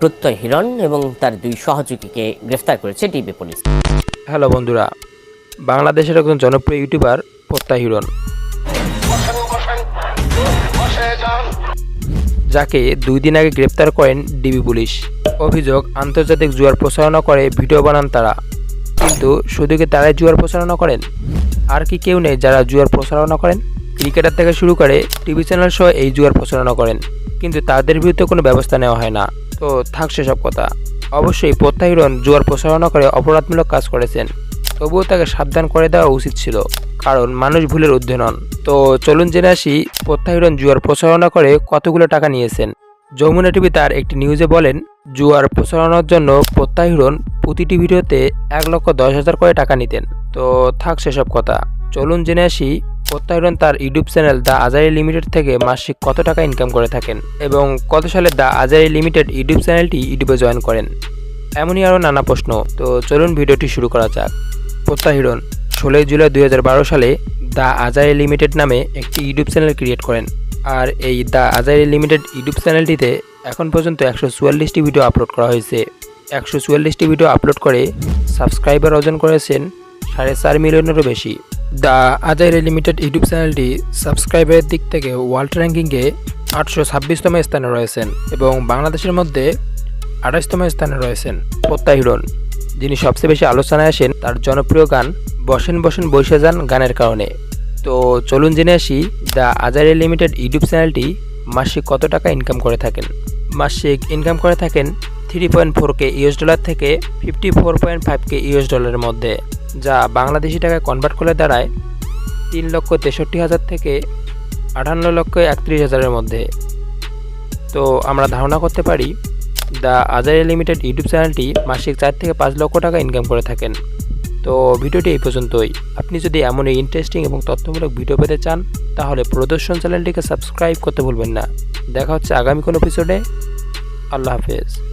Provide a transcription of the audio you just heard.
প্রত্যয় হিরণ এবং তার দুই সহযোগীকে গ্রেফতার করেছে ডিবি পুলিশ। হ্যালো বন্ধুরা, বাংলাদেশের একজন জনপ্রিয় ইউটিউবার প্রত্যয় হিরণ। যাকে দুই দিন আগে গ্রেপ্তার করেন ডিবি পুলিশ। অভিযোগ, আন্তর্জাতিক জুয়ার প্রচারণা করে, ভিডিও বানান তারা। কিন্তু শুধু কি তারাই জুয়ার প্রচারণা করেন? আর কি কেউ নেই যারা জুয়ার প্রচারণা করেন? ক্রিকেটার থেকে শুরু করে টিভি চ্যানেল সহ এই জুয়ার প্রচারণা করেন। কিন্তু তাদের বিরুদ্ধে কোনো ব্যবস্থা নেওয়া হয় না। তো থাক সেসব কথা। অবশ্যই প্রত্যাহিরণ, জুয়ার প্রচারণা করে অপরাধমূলক কাজ করেছেন। তবুও তাকে সাবধান করে দেওয়া উচিত ছিল, কারণ মানুষ ভুলের নন তো চলুন জেনে আসি, প্রত্যাহিরণ, জুয়ার প্রচারণা করে কতগুলো টাকা নিয়েছেন। যমুনা টিভি তার একটি নিউজে বলেন, জুয়ার প্রচারণার জন্য প্রত্যাহিরণ প্রতিটি ভিডিওতে এক লক্ষ দশ হাজার করে টাকা নিতেন। তো থাক সেসব কথা। চলুন জেনে আসি প্রত্যাহিরণ তার ইউটিউব চ্যানেল দ্য আজারি লিমিটেড থেকে মাসিক কত টাকা ইনকাম করে থাকেন এবং কত সালে দ্য আজারি লিমিটেড ইউটিউব চ্যানেলটি ইউটিউবে জয়েন করেন? এমনই আরও নানা প্রশ্ন, তো চলুন ভিডিওটি শুরু করা যাক। প্রত্যাহিরণ, ষোলোই জুলাই দু হাজার বারো সালে দ্য আজারি লিমিটেড নামে একটি ইউটিউব চ্যানেল ক্রিয়েট করেন। আর এই দ্য আজারি লিমিটেড ইউটিউব চ্যানেলটিতে এখন পর্যন্ত একশো চুয়াল্লিশটি ভিডিও আপলোড করা হয়েছে। একশো চুয়াল্লিশটি ভিডিও আপলোড করে সাবস্ক্রাইবার অর্জন করেছেন সাড়ে চার মিলিয়নেরও বেশি। দ্য আজাইরে লিমিটেড ইউটিউব চ্যানেলটি সাবস্ক্রাইবারের দিক থেকে ওয়ার্ল্ড র্যাঙ্কিংয়ে আটশো ছাব্বিশতম স্থানে রয়েছেন এবং বাংলাদেশের মধ্যে আঠাশতম স্থানে রয়েছেন প্রত্যাহিরণ, যিনি সবচেয়ে বেশি আলোচনায় আসেন তার জনপ্রিয় গান বসেন বসেন বসে যান গানের কারণে। তো চলুন জেনে আসি, দ্য আজারে লিমিটেড ইউটিউব চ্যানেলটি মাসিক কত টাকা ইনকাম করে থাকেন? মাসিক ইনকাম করে থাকেন three point four K US dollar থেকে fifty four point five K US ডলারের মধ্যে। যা বাংলাদেশি টাকায় কনভার্ট করে দাঁড়ায় তিন লক্ষ তেষট্টি হাজার থেকে আটান্ন লক্ষ একত্রিশ হাজারের মধ্যে। তো আমরা ধারণা করতে পারি, দ্য আজারি লিমিটেড ইউটিউব চ্যানেলটি মাসিক চার থেকে পাঁচ লক্ষ টাকা ইনকাম করে থাকেন। তো ভিডিওটি এই পর্যন্তই। আপনি যদি এমনই ইন্টারেস্টিং এবং তথ্যমূলক ভিডিও পেতে চান, তাহলে প্রদর্শন চ্যানেলটিকে সাবস্ক্রাইব করতে ভুলবেন না। দেখা হচ্ছে আগামী কোনো এপিসোডে আল্লাহ হাফেজ।